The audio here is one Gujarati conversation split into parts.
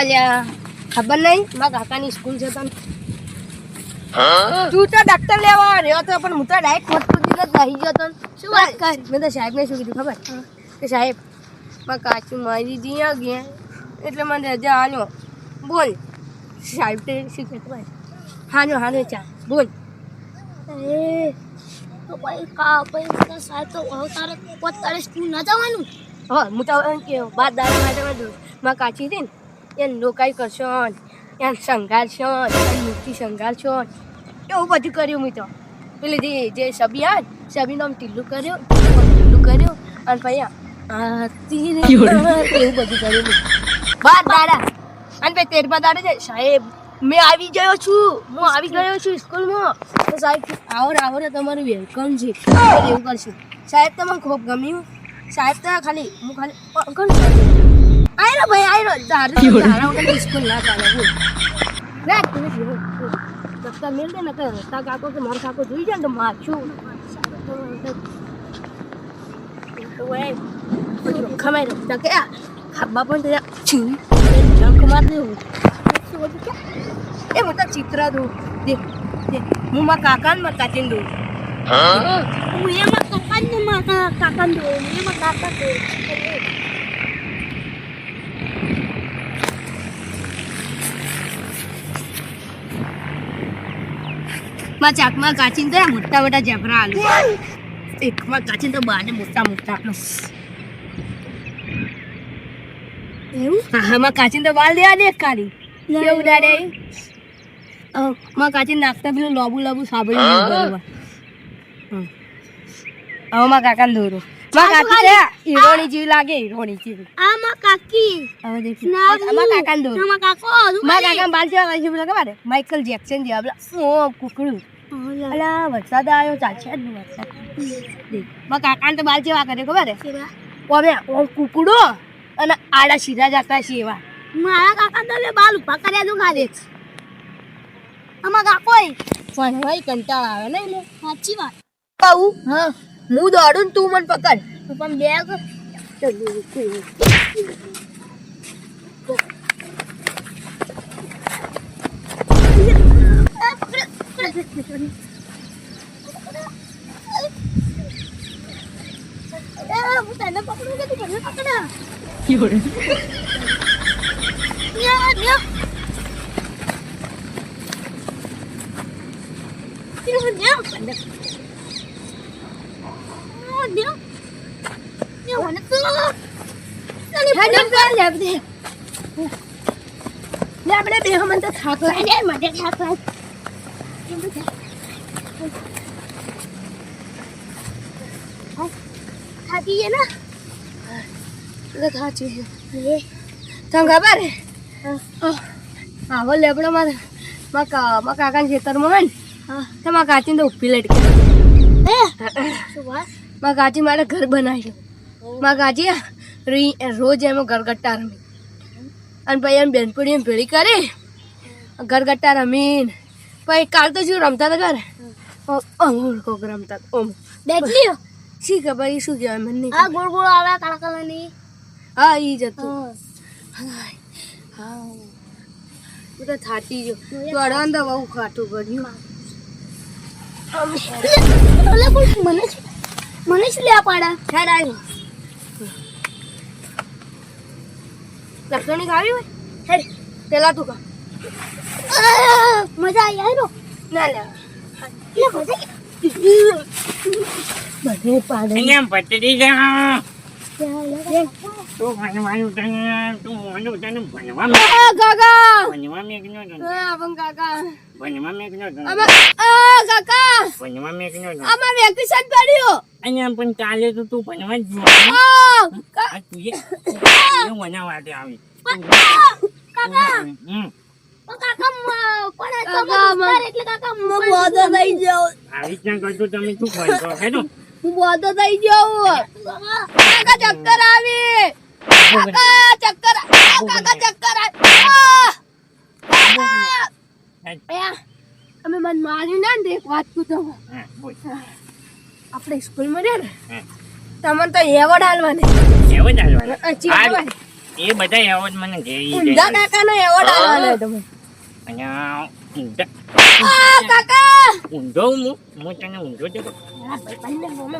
અલ્યા ખબર નહીં? મારા કાકાની સ્કૂલ છે તને. તું તો ડૉક્ટર લેવા રહ્યો તો પણ હું તો ડાયરેક્ટ હોસ્પિટલ જ રહી ગયો તો શું વાત કર? મેં તો સાહેબને શું કીધું ખબર? કે સાહેબ મારા કાચું મારી જીયા ગયા. એટલે મને રજા આનો બોલ. સાહેબ તે શું કહેતો હોય? હાનો હાનો ચા. બોલ. એ તો ભાઈ કા ભાઈ તો સાહેબ તો હવે તારે પોત તારે સ્કૂલ ના જવાનું? હા હું તો એમ કે બાદ દાડા માટે મેં મારા કાચી હતી ને એને લોકાઈ કરશો એને એને મૂર્તિ શણગારશો એવું બધું કર્યું મેં તો. પેલી જે જે સબી આ સબીનું આમ ટીલું કર્યું ટીલું કર્યું અને પછી એવું બધું. કર્યું મેં. દાડા. અને પછી તેરમા દાડે છે સાહેબ મેં આવી ગયો છું. હું આવી ગયો છું સ્કૂલમાં. તો સાહેબ આવો આવો ને તમારું વેલકમ છે. એવું કરશું. સાહેબ તમને ખૂબ ગમ્યું. સાહેબ તો ખાલી હું ખાલી અંકલ આયરો ભાઈ આયરો તારે તારા વગર સ્કૂલ ના ચાલે બોલ રાખ તમે જીવો દફતર મેલ દે ને કે રસ્તા કાકો કે મારો કાકો જોઈ જાય ને તો મારશું ખમાઈ રસ્તા કે આ ખાબા પણ ત્યાં છીવી જંક માર દેવું એ મોટા ચિત્ર દઉં દે દે હું મારા કાકા ને મારા કાચીને દઉં હું એમાં કાકા ને મારા કાકા ને દોડું એમાં કાકા દોડું માં ચાકમાં કાચીને તો મોટા મોટા જબરા આલુ. એકમાં કાચીને તો બાને મોટા મોટા આલુ. એવું? હા હા માં કાચીને તો બાલ દેવા દે ખાલી એવું દાડે માં કાચીને નાખતા પેલું લોબુ લોબુ સાંભળી બરોબર. હવે માં કાકાને દોરો. માં કાકી છે. હીરોની જેવી લાગે હીરોની જેવી. આ માં કાકી. હવે દેખ. માં કાકાને દોરો. માં કાકો માં કાકા બાલ જેવા લાગે છે ખબર માઇકલ જેક્સન જેવા પેલા ઓ કુકડું. અલા. વરસાદ આવ્યો ચાલશે જ વરસાદ. માં કાકાને તો બાલ જેવા કરે ખબર ઓમે કુકડો અને આડા સીધા જતા છે એવા. મારા કાકા તો લે બાલ ઊભા કર્યા તું ખાલે. આમાં કાકો પણ ભાઈ કંટાળ આવે ને? સાચી વાત. કહું? હા. હું દોડું ને તું મને પકડ. પણ બેગ. હું તને પકડું કે તું મને પકડા ન્યા, ન્યા. ન્યા, ન્યા. Oh, ન્યા. ન્યા, મને તો- તને હેડો ચાલ લે આપણે બે મને તો થાક લાગે. મને થાક લાગે. થાકી ગયા ના? તો થાચી છે. તને ખબર? આવો લેબડો મારે મા કા મા કાકાના ખેતરમાં હોય ને તો મા કાચીને તો ઊભી લટકી? મા કાચી મારે ઘર બનાવ્યું. મા કાચી રોજ એમાં ગરગટ્ટા રમી અને પછી એમ બેનપણી એમ ભેળી કરી ગરગટ્ટા રમીને. પછી કાલ તો શું રમતા હતા ઘરે? કોક રમતા ઓમ? શી ખબર શું કહેવાય મને ગોળ ગોળ આવે કાળા કલરની. હા એ જ હા. હા હું તો થાકી ગયો. દોડવાનું તો બહુ ખાટું કર્યું મને જ- જ લેવા પાડા આવ્યું લપસણી ખાવી હોય? હેડ પેલા તું ખા. મજા આવી આવ્યો ના આવી. બધે પાડે. અહીંયા પતરી જા. તું ભણવાનું તને તું મોડું તને ભણવા કાકા! ભણવા મેકનો તને આ પણ કાકા. ભણવા મેકનો તને કાકા! ભણવા મેકનો તને વેકેશન પડ્યું. અહીંયા પણ ચાલે તો તું ભણવા જ જો આ કા- આ તું એ એ મને વાતે આવી! અમે મન માર્યું ના એક વાત આપણે સ્કૂલમાં રહ્યા ને તમને તો એવોર્ડ હાલવાની એવોર્ડ જ હાલવાનો હાલવાની. એ બધા એવોર્ડ મને જઈ ઊંધા કાકાનો એવોર્ડ આલવાનો. તમે. અને ઊંધા કાકા! ઊંધો હું હું તને ઊંધો જ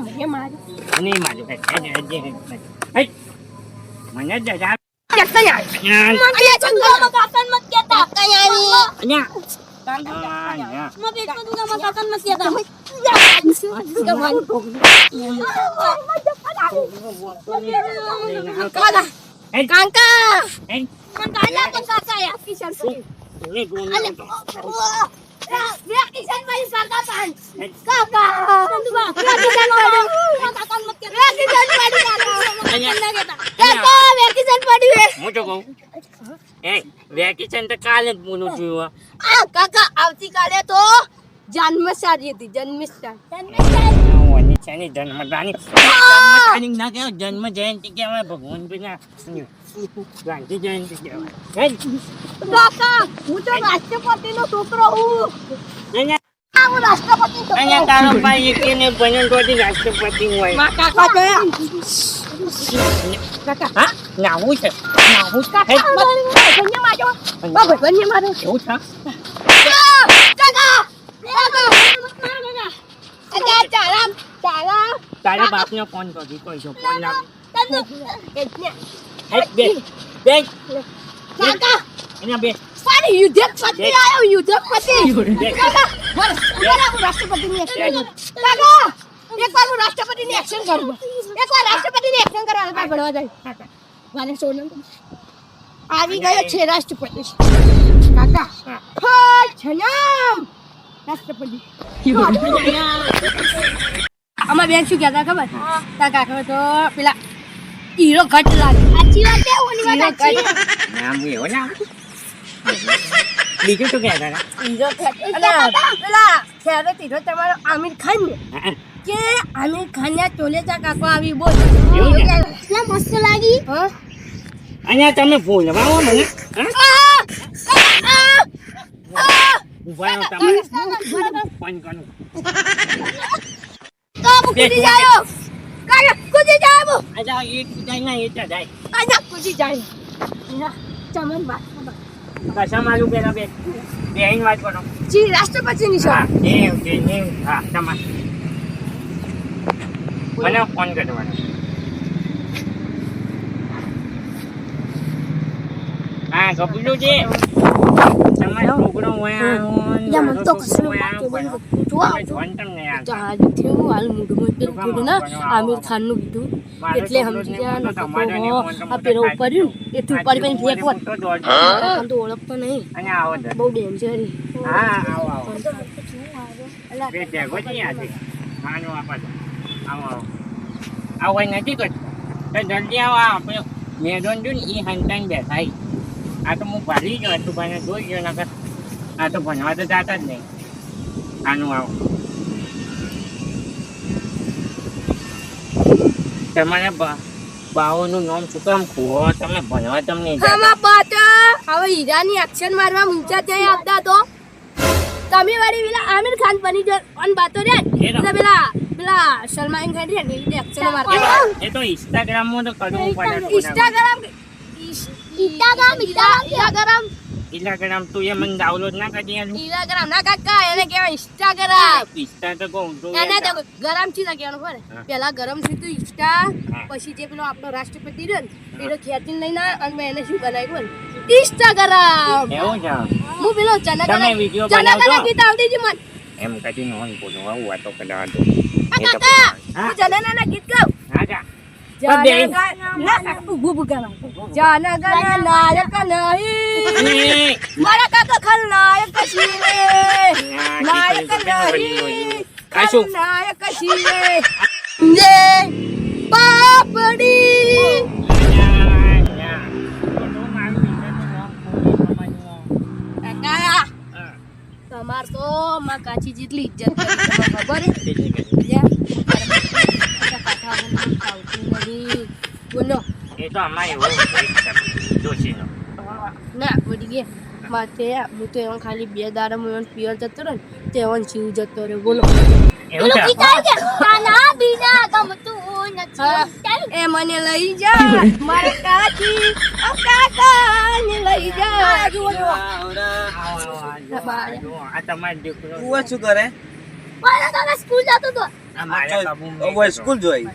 મને મારું. મને જ. અહીંયા, મત અહીંયા. અહીંયા. માં પેટમાં દુખામાં કાકાને મત કહેતા કાકા, હે, કાકા. હે. પણ કાલા પણ કાકા યા કિશન લે, ગોળો અલે તો. વે કિશન ભાઈ કાકા પાન હે. કાકા સંતુબા વે કિશન પાડ્યું કાકાને મત કહેતા વે કિશન પાડ્યું અહીંયા. વેકેશન તો કાલે જ બોલું છું હો. આ કાકા આવતીકાલે તો જન્મસારી હતી જન્મસારી છે ને જન્મદાની જન્મ તારીખ ના કહેવાય જન્મ જયંતિ કહેવાય ભગવાન પેલા ગાંધી જયંતિ કહેવાય. કાકા હું તો રાષ્ટ્રપતિનો છોકરો હું. હું રાષ્ટ્રપતિ તારો ભાઈ એક રાષ્ટ્રપતિ હોય. કાકા હા નાવું છે નાવું છે હે? ભાઈબંધને માર્યો બા ભાઈબંધને માર્યો એવું છે કાકા કાકા ચાલા ચાલા તારા બાપને ફોન કરી કહીશું ફોન લાવ એટલે હે બે બે. કાકા અહીંયા બે. સારી યુદ્ધપતિ આવ્યો યુદ્ધપતિ કાકા હું રાષ્ટ્રપતિની એક્શન કાકા એકવાર હું રાષ્ટ્રપતિની એક્શન કરું એકવાર રાષ્ટ્રપતિની એક્શન કરવા કાકા ભણવા જાય વાલે સોનમ. આવી ગયો છે રાષ્ટ્રપતિ. કાકા. હા. હા રાષ્ટ્રપતિ આમાં બેન શું કહેતા ખબર? તા કાકા તો પેલા હીરો ઘટ લાગે. સાચી વાત છે ઓની વાત સાચી નામ એવો નામ બીજું શું કહેતા હીરો ઘટ. પેલા ત્યારે હીરો તમારો આમિર ખાન ને કે આમિર ખાન ના ટોલેચા કાકો આવી બોલ. એવું છે? એટલા મસ્ત લાગી. હા? અહીંયા તમે ભૂલવા હો? મને હા? ઊભા રહો ફોન કરું. તો હું કૂદી જાયો કાકા કૂદી જાયો અચ્છા એક જાય ના જાય. આજા કૂદી જાય. ના ચમન વાત કશા મારું પેલા બે? બેન વાત કરો. જી રાષ્ટ્રપતિની હા સભા દેવ દેવ દેવ હા તમારે. મને ફોન કરવાનો. હા કપલું છે તમારો છોકરો આમિર ખાનનું. કીધું. એટલે સમજી પેલો રહ્યું એથી ફેંકવા તો ઓળખતો નહીં. બહુ ડેન્જર હા આવો આવો. ભેગો છે આવો આવો આવો જોઈ નામ શું કામ ખુઓ તમે ભણવા તમને હવે હીરાની એક્શન મારવા મૂંચા ત્યાં આવતા તો. તમે વાળી પેલા આમિર ખાન બની જો અન બાતો પેલા સલમાન ખાન રે ને એ એક્શન મારવા એ તો ઇન્સ્ટાગ્રામમાં તો કરવું પડે ઇન્સ્ટાગ્રામ ઇન્સ્ટાગ્રામ ઇન્સ્ટાગ્રામ ઇન્સ્ટાગ્રામ તું એ મને ડાઉનલોડ ના કરી આલું ઇન્સ્ટાગ્રામ ના કાકા એને કહેવાય ઇન્સ્ટાગ્રામ ઇન્સ્ટા તો કોણ તો એને તો ગરમથી કહેવાનું હા. પેલા ગરમથી તું ઇન્સ્ટા પછી જે પેલો આપણો રાષ્ટ્રપતિ રહ્યો ને એનો ખેતી લઈને અને મેં એને શું બનાવ્યું બોલ? ઇન્સ્ટાગ્રામ એવું છે હું પેલો જનગણ તમે video ગીત આવડી જ મને. એમ કદી નહોતું બોલું આવું વાતો તો કાકા હા હું જનગણના ગીત ગાઉં? હા જા જનગણ ના કાકા ઊભું ઊભું જનગણ નાયક નહીં. મારા કાકા ખલનાયક છીએ નાયક નહીં. ખલનાયક છીએ જે પાપડી ન્યા, ન્યા. તો તો મારું બીજાનું નામ ખોટું સમજવું. કાકા હા, તમાર તો માં કાચી જેટલી ઇજ્જત ખબર હે? તે જ કરે. લ્યા, કાકા મને આવતું નહીં. બોલો એ તો અમારે એવો જોશીનો. ના ગયા માથે હું તો ખાલી બે દાડા હું પિયર જતો રહ્યો ને તે એવો જીવ જતો રહ્યો બોલો. એ મને લઈ જા મારા કાકી કાકા ને લઈ જા આ તમારો દીકરો શું કરે મારા સ્કૂલ જતો તો સ્કૂલ જોઈ?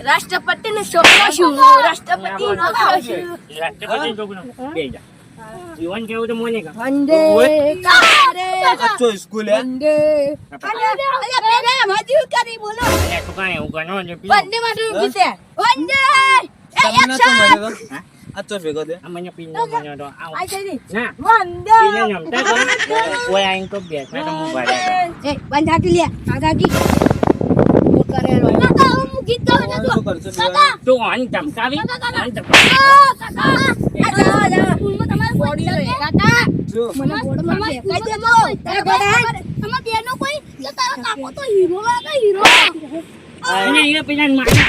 રાષ્ટ્રપતિ ને છોકરો શું રાષ્ટ્રપતિ નો છોકરો શું રાષ્ટ્રપતિ છોકરો બે જા જીવન કેવું તો મોને કા વંદે કારે કચ્ચો સ્કૂલ હે વંદે અરે પેલા મજૂર કરી બોલો અરે તું કાંઈ એવું ગણો ને પેલું વંદે માટે ઊભી છે વંદે એ તમને શું action! મળ્યો હા? આ તો ભેગો દે આ મને પીને ગણ્યો તો આવો આ જલ્દી. ના વંદે પીને જમતા તો કોઈ આઈને તો બેઠા તો હું ભાડે એ બંધ હાકી લે આ હાકી હું કરેલો કાકા હું ગીત ગાઉં છું. કાકા મને બોર્ડમાં સ્કૂલમાં દેજો. કોઈ- તારા તમે બેનો કોઈ કે તારો કાકો તો હીરો લાગે હીરો અને એ પેલા મારા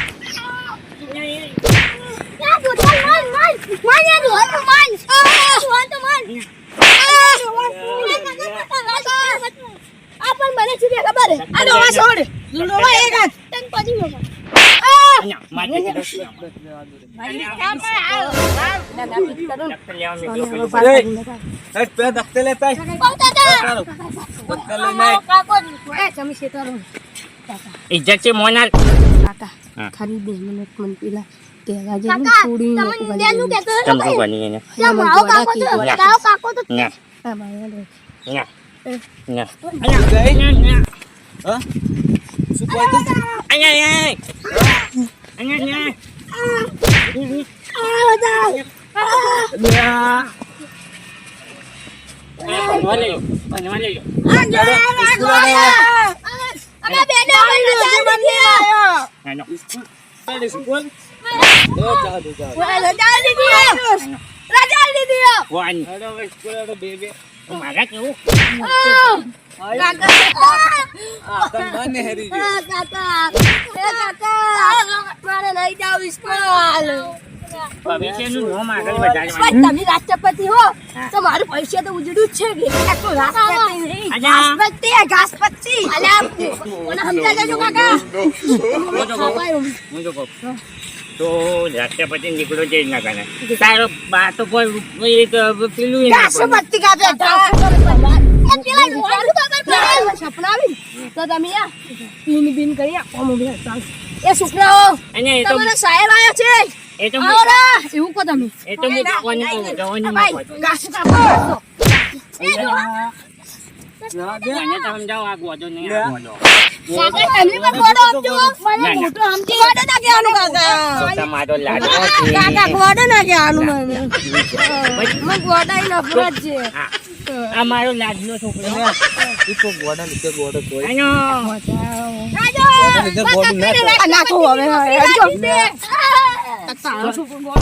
જોતા માન માન માન યા જોવા તો માન જોવા તો માન આ પણ મને છે ખબર? આ ડોહા છોડ. ડોહા એક હાથ. તન પછી ઇજ્જત છે મોનાલ કાકા. ખાલી બે મિનિટ મને પેલા બેનું મારો કાકો તો. કાકો તો ના હા ơi બોલતો અહીંયા અહીંયા અહીંયા બનવા લેજો બનવા લેજો અમે બેનો બંને નાનો તારી સ્કૂલ એ જા દે મારા કેવું? મારે પૈસા તો ઉજળું જ છે. ઘાસપતિ તો કહું પછી નીકળો છે જ ના કરે. તારો બા તો કોઈ એક પેલું ના કરે. કાપે. એ પેલા મોઢું ખબર પડે. સપનાવી તો તમે આ પીન બીન કરી આપો મમ્મી એ છોકરાઓ અને એ તો તમારો સાહેબ આવ્યો છે. એ તો એવું કહો તમે. એ તો હું કોને કહું જવાની કાપો, દે નહીં તમે ના. મોટો સમજી ગોળો ના કહેવાનું કાકા. તો તમારો લાડકો છે. કાકા ગોળો ના કહેવાનું મને. મને ગોળાઈ નફરત છે. હા. આ મારો લાડનો છોકરો તો ગોડા લીધે ગોડો કોઈ નાખો હવે તારો છોકરો બોલ.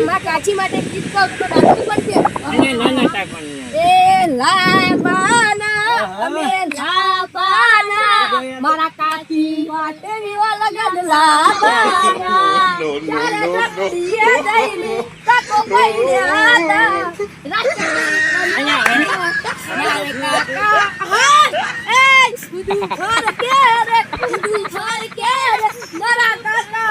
તમારે મારા કાચી માટે ગીત ગાવું તો નાચવું પડશે અને ના તાકવાની. એ લાબાના અમે લાબાના મારા કાચી માટે વિવા લગન લાબાના ત્યારે ધરતીએ જઈને કાકો કહીને આના. મારા કાકા,